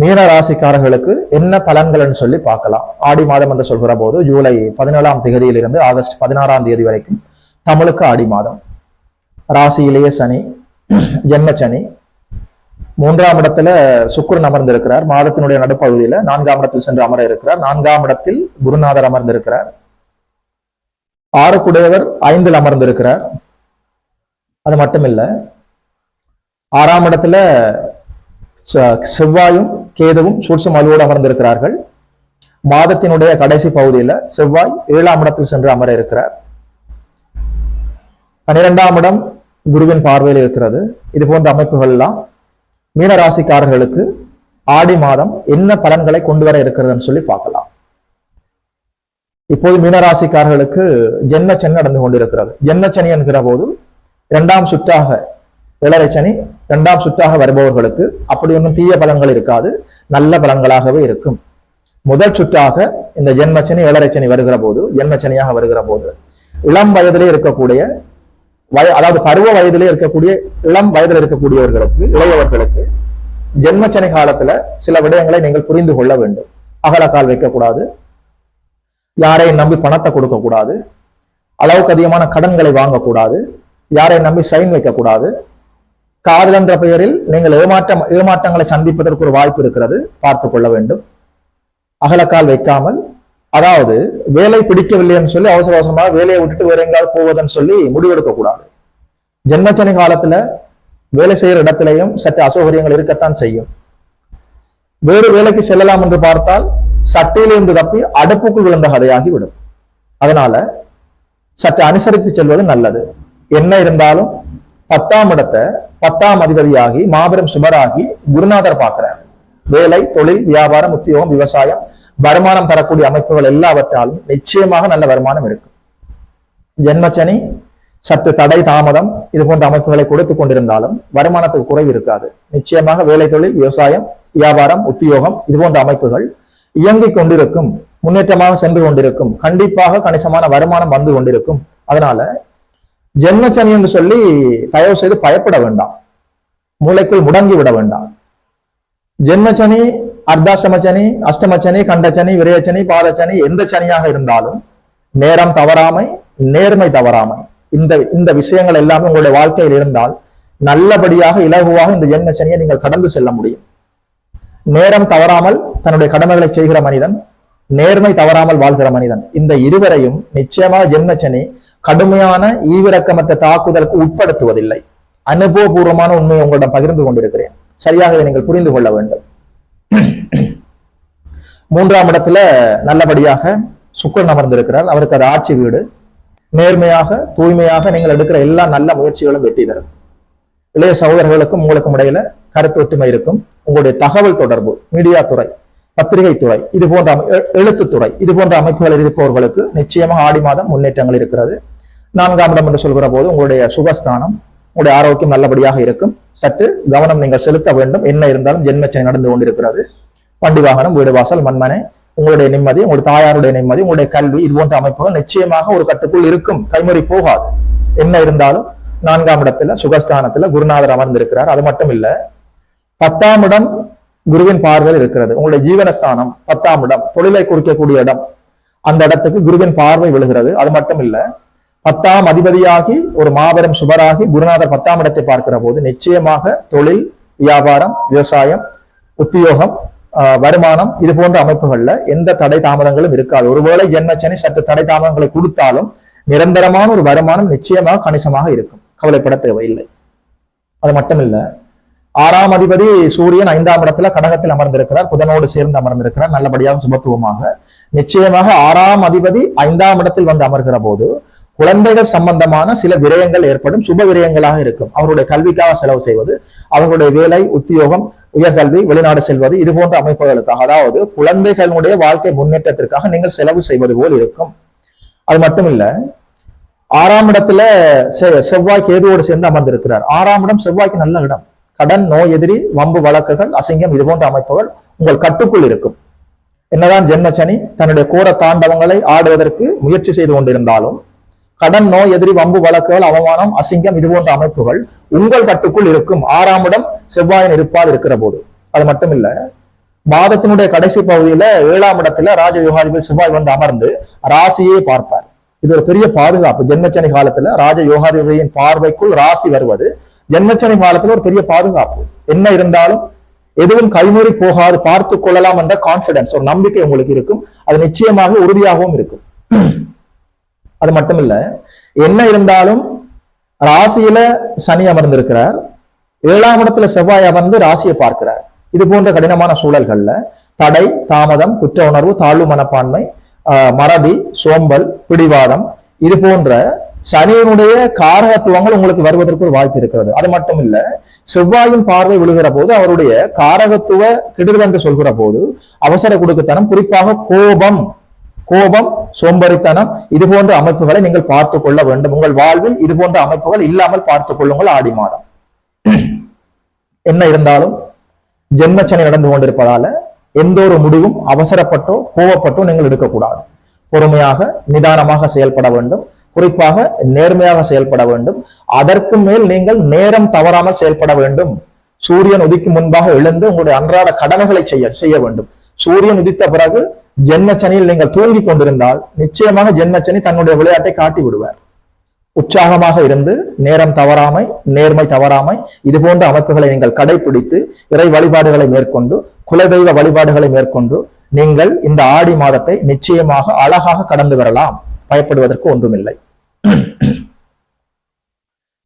மீன ராசிக்காரர்களுக்கு என்ன பலன்கள்னு சொல்லி பார்க்கலாம். ஆடி மாதம் என்று சொல்கிற போது ஜூலை பதினேழாம் தேதியிலிருந்து ஆகஸ்ட் பதினாறாம் தேதி வரைக்கும் தமிழுக்கு ஆடி மாதம். ராசியிலேயே சனி ஜென்ம சனி. மூன்றாம் இடத்துல சுக்கிரன் அமர்ந்திருக்கிறார். மாதத்தினுடைய நடுப்பகுதியில நான்காம் இடத்தில் சென்று அமர இருக்கிறார். நான்காம் இடத்தில் குருநாதர் அமர்ந்திருக்கிறார். ஆறுக்குடையவர் ஐந்தில் அமர்ந்திருக்கிறார். அது மட்டுமில்லை ஆறாம் இடத்துல செவ்வாயும் கேதுவும் சூட்சம் அலுவோடு அமர்ந்திருக்கிறார்கள். மாதத்தினுடைய கடைசி பகுதியில செவ்வாய் ஏழாம் இடத்தில் சென்று அமர இருக்கிறார். பன்னிரெண்டாம் இடம் குருவின் பார்வையில் இருக்கிறது. இது போன்ற அமைப்புகள் எல்லாம் மீனராசிக்காரர்களுக்கு ஆடி மாதம் என்ன பலன்களை கொண்டு வர இருக்கிறதுன்னு சொல்லி பார்க்கலாம். இப்போது மீனராசிக்காரர்களுக்கு ஜென்ம சனி நடந்து கொண்டிருக்கிறது. ஜென்ம சனி என்கிற போது இரண்டாம் சுற்றாக இளரை சனி இரண்டாம் சுற்றாக வருபவர்களுக்கு அப்படி ஒன்றும் தீய பலன்கள் இருக்காது நல்ல பலன்களாகவே இருக்கும். முதல் சுற்றாக இந்த ஜென்மச்சனி ஏழரைச்சனி வருகிற போது ஜென்மச்சனியாக வருகிற போது இளம் வயதிலே இருக்கக்கூடிய வய அதாவது பருவ வயதிலே இருக்கக்கூடிய இளம் வயதில் இருக்கக்கூடியவர்களுக்கு இளையவர்களுக்கு ஜென்மச்சனை காலத்துல சில விடயங்களை நீங்கள் புரிந்து கொள்ள வேண்டும். அகலக்கால் வைக்கக்கூடாது. யாரையும் நம்பி பணத்தை கொடுக்கக்கூடாது. அளவுக்கு அதிகமான கடன்களை வாங்கக்கூடாது. யாரையும் நம்பி சைன் வைக்கக்கூடாது. காதல் என்ற பெயரில் நீங்கள் ஏமாற்றம் ஏமாற்றங்களை சந்திப்பதற்கு ஒரு வாய்ப்பு இருக்கிறது. பார்த்து கொள்ள வேண்டும். அகலக்கால் வைக்காமல் அதாவது வேலை பிடிக்கவில்லைன்னு சொல்லி அவசர அவசரமாக வேலையை விட்டுட்டு வேற எங்கேயாவது போவதுன்னு சொல்லி முடிவெடுக்க கூடாது ஜென்மச்சனி காலத்துல வேலை செய்யற இடத்திலையும் சற்று அசௌகரியங்கள் இருக்கத்தான் செய்யும். வேறு வேலைக்கு செல்லலாம் என்று பார்த்தால் சட்டையிலிருந்து தப்பி அடுப்புக்குள் விழுந்த கதையாகி விடும் அதனால சற்று அனுசரித்து செல்வது நல்லது. என்ன இருந்தாலும் பத்தாம் இடத்தை பத்தாம் அதிபதியாகி மாபெரும் சுபராகி குருநாதர் பார்க்கிறார். வேலை தொழில் வியாபாரம் உத்தியோகம் விவசாயம் வருமானம் தரக்கூடிய அமைப்புகள் எல்லாவற்றாலும் நிச்சயமாக நல்ல வருமானம் இருக்கும். ஜென்மச்சனி சற்று தடை தாமதம் இது போன்ற அமைப்புகளை கொடுத்து கொண்டிருந்தாலும் வருமானத்துக்கு குறைவு இருக்காது. நிச்சயமாக வேலை தொழில் விவசாயம் வியாபாரம் உத்தியோகம் இது போன்ற அமைப்புகள் இயங்கிக் கொண்டிருக்கும் முன்னேற்றமாக சென்று கொண்டிருக்கும் கண்டிப்பாக கணிசமான வருமானம் வந்து கொண்டிருக்கும். அதனால ஜென்மச்சனி என்று சொல்லி தயவு செய்து பயப்பட வேண்டாம். மூளைக்குள் முடங்கி விட வேண்டாம். ஜென்மச்சனி அர்த்தாஷ்டமச்சனி அஷ்டமச்சனி கண்டச்சனி விரயச்சனி பாதச்சனி எந்த சனியாக இருந்தாலும் நேரம் தவறாமை நேர்மை தவறாமை. இந்த இந்த விஷயங்கள் எல்லாமே உங்களுடைய வாழ்க்கையில் இருந்தால் நல்லபடியாக இலகுவாக இந்த ஜென்மச்சனியை நீங்கள் கடந்து செல்ல முடியும். நேரம் தவறாமல் தன்னுடைய கடமைகளை செய்கிற மனிதன் நேர்மை தவறாமல் வாழ்கிற மனிதன் இந்த இருவரையும் நிச்சயமாக ஜென்மச்சனி கடுமையான ஈவிரக்கமற்ற தாக்குதலுக்கு உட்படுத்துவதில்லை. அனுபவபூர்வமான உண்மையை உங்களிடம் பகிர்ந்து கொண்டிருக்கிறேன். சரியாக இதை நீங்கள் புரிந்து கொள்ள வேண்டும். மூன்றாம் இடத்துல நல்லபடியாக சுக்கரன் அமர்ந்திருக்கிறார். அவருக்கு அது ஆட்சி வீடு. நேர்மையாக தூய்மையாக நீங்கள் எடுக்கிற எல்லா நல்ல முயற்சிகளும் வெற்றி தரும். இளைய சகோதரர்களுக்கும் உங்களுக்கும் இடையில கருத்து ஒற்றுமை இருக்கும். உங்களுடைய தகவல் தொடர்பு மீடியா துறை பத்திரிகை துறை இது போன்ற அமை- எழுத்துத்துறை இது போன்ற அமைப்புகள் இருப்பவர்களுக்கு நிச்சயமாக ஆடி மாதம் முன்னேற்றங்கள் இருக்கிறது. நான்காம் இடம் என்று சொல்கிற போது உங்களுடைய சுகஸ்தானம் உங்களுடைய ஆரோக்கியம் நல்லபடியாக இருக்கும். சற்று கவனம் நீங்கள் செலுத்த வேண்டும். என்ன இருந்தாலும் ஜென்மச்சனை நடந்து கொண்டிருக்கிறது. வண்டி வாகனம் வீடு வாசல் மண்மனை உங்களுடைய நிம்மதி உங்களுடைய தாயாருடைய நிம்மதி உங்களுடைய கல்வி இது போன்ற அமைப்புகள் நிச்சயமாக ஒரு கட்டுக்குள் இருக்கும். கைமுறை போகாது. என்ன இருந்தாலும் நான்காம் இடத்துல சுகஸ்தானத்துல குருநாதர் அமர்ந்திருக்கிறார். அது மட்டும் இல்ல பத்தாம் இடம் குருவின் பார்வையில் இருக்கிறது. உங்களுடைய ஜீவனஸ்தானம் பத்தாம் இடம் தொழிலை குறிக்கக்கூடிய இடம். அந்த இடத்துக்கு குருவின் பார்வை விழுகிறது. அது மட்டும் இல்ல பத்தாம் அதிபதியாகி ஒரு மாபெரும் சுபராகி குருநாதர் பத்தாம் இடத்தை பார்க்கிற போது நிச்சயமாக தொழில் வியாபாரம் விவசாயம் உத்தியோகம் ஆஹ், வருமானம் இது போன்ற அமைப்புகள்ல எந்த தடை தாமதங்களும் இருக்காது. ஒருவேளை ஜென்மச்சனி சற்று தடை தாமதங்களை கொடுத்தாலும் நிரந்தரமான ஒரு வருமானம் நிச்சயமாக கணிசமாக இருக்கும். கவலைப்பட தேவையில்லை. அது மட்டும் இல்ல ஆறாம் அதிபதி சூரியன் ஐந்தாம் இடத்துல கடகத்தில் அமர்ந்திருக்கிறார் புதனோடு சேர்ந்து அமர்ந்திருக்கிறார் நல்லபடியாக சுபத்துவமாக. நிச்சயமாக ஆறாம் அதிபதி ஐந்தாம் இடத்தில் வந்து அமர்கிற போது குழந்தைகள் சம்பந்தமான சில விரயங்கள் ஏற்படும் சுப விரயங்களாக இருக்கும். அவருடைய கல்விக்காக செலவு செய்வது அவர்களுடைய வேலை உத்தியோகம் உயர்கல்வி வெளிநாடு செல்வது இது போன்ற அமைப்புகளுக்காக அதாவது குழந்தைகளுடைய வாழ்க்கை முன்னேற்றத்திற்காக நீங்கள் செலவு செய்வது போல் இருக்கும். அது மட்டும் இல்ல ஆறாம் இடத்துல செ- செவ்வாய் கேதுவோடு சேர்ந்து அமர்ந்திருக்கிறார். ஆறாம் இடம் செவ்வாய்க்கு நல்ல இடம். கடன் நோய் எதிரி வம்பு வழக்குகள் அசிங்கம் இது போன்ற அமைப்புகள் உங்கள் கட்டுக்குள் இருக்கும். என்னதான் ஜென்மச்சனி தன்னுடைய கோர தாண்டவங்களை ஆடுவதற்கு முயற்சி செய்து கொண்டிருந்தாலும் கடன் நோய் எதிரி வம்பு வழக்குகள் அவமானம் அசிங்கம் இது போன்ற அமைப்புகள் உங்கள் கட்டுக்குள் இருக்கும். ஆறாம் இடம் செவ்வாயின் இருப்பால் இருக்கிற போது. அது மட்டும் இல்ல மாதத்தினுடைய கடைசி பகுதியில ஏழாம் இடத்துல ராஜ யோகாதிபதி செவ்வாய் வந்து அமர்ந்து ராசியை பார்ப்பார். இது ஒரு பெரிய பாதுகாப்பு. ஜென்மச்சனி காலத்துல ராஜ யோகாதிபதியின் பார்வைக்குள் ராசி வருவது ஜென்மச்சனி காலத்துல ஒரு பெரிய பாதுகாப்பு. என்ன இருந்தாலும் எதுவும் கைமீறி போகாது பார்த்து கொள்ளலாம் என்ற கான்பிடன்ஸ் ஒரு நம்பிக்கை உங்களுக்கு இருக்கும். அது நிச்சயமாக உறுதியாகவும் இருக்கும். அது மட்டும் இல்ல என்ன இருந்தாலும் ராசியில சனி அமர்ந்திருக்கிறார். ஏழாம் இடத்துல செவ்வாய் அமர்ந்து ராசியை பார்க்கிறார். இது போன்ற கடினமான சூழல்கள்ல தடை தாமதம் குற்ற உணர்வு தாழ்வு மனப்பான்மை மறதி சோம்பல் பிடிவாதம் இது போன்ற சனியினுடைய காரகத்துவங்கள் உங்களுக்கு வருவதற்கு ஒரு வாய்ப்பு இருக்கிறது. அது மட்டும் இல்ல செவ்வாயின் பார்வை விழுகிற போது அவருடைய காரகத்துவ கெடுதல் என்று சொல்கிற போது அவசர கொடுக்குத்தனம் குறிப்பாக கோபம் கோபம் சோம்பறித்தனம் இது போன்ற அமைப்புகளை நீங்கள் பார்த்துக் கொள்ள வேண்டும். உங்கள் வாழ்வில் இது போன்ற அமைப்புகள் இல்லாமல் பார்த்துக் கொள்ளுங்கள் ஆடி மாதம். என்ன இருந்தாலும் ஜென்மச்சனை நடந்து கொண்டிருப்பதால எந்த ஒரு முடிவும் அவசரப்பட்டோ கோவப்பட்டோ நீங்கள் எடுக்கக்கூடாது. பொறுமையாக நிதானமாக செயல்பட வேண்டும். குறிப்பாக நேர்மையாக செயல்பட வேண்டும். அதற்கு மேல் நீங்கள் நேரம் தவறாமல் செயல்பட வேண்டும். சூரியன் உதிக்கும் முன்பாக எழுந்து உங்களுடைய அன்றாட கடமைகளை செய்ய செய்ய வேண்டும். சூரியன் உதித்த பிறகு ஜென்மச்சனியில் நீங்கள் தூங்கிக் கொண்டிருந்தால் நிச்சயமாக ஜென்மச்சனி தன்னுடைய விளையாட்டை காட்டி விடுவார். உற்சாகமாக இருந்து நேரம் தவறாமை நேர்மை தவறாமை இது போன்ற அமைப்புகளை நீங்கள் கடைபிடித்து இறை வழிபாடுகளை மேற்கொண்டு குலதெய்வ வழிபாடுகளை மேற்கொண்டு நீங்கள் இந்த ஆடி மாதத்தை நிச்சயமாக அழகாக கடந்து வரலாம். பயப்படுவதற்கு ஒன்றுமில்லை.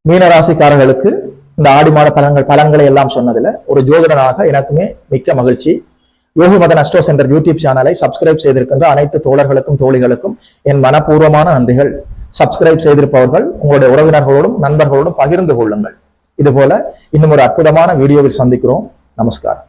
மீனராசிக்காரர்களுக்கு இந்த ஆடி மாத பலன்கள் பலன்களை எல்லாம் சொன்னதுல ஒரு ஜோதிடனாக எனக்குமே மிக்க மகிழ்ச்சி. Yogi Madan astro centre YouTube சேனலை சப்ஸ்கிரைப் செய்திருக்கின்ற அனைத்து தோழர்களுக்கும் தோழிகளுக்கும் என் மனப்பூர்வமான நன்றிகள். சப்ஸ்கிரைப் செய்திருப்பவர்கள் உங்களுடைய உறவினர்களோடும் நண்பர்களோடும் பகிர்ந்து கொள்ளுங்கள். இதுபோல இன்னும் ஒரு அற்புதமான வீடியோவில் சந்திக்கிறோம். நமஸ்காரம்.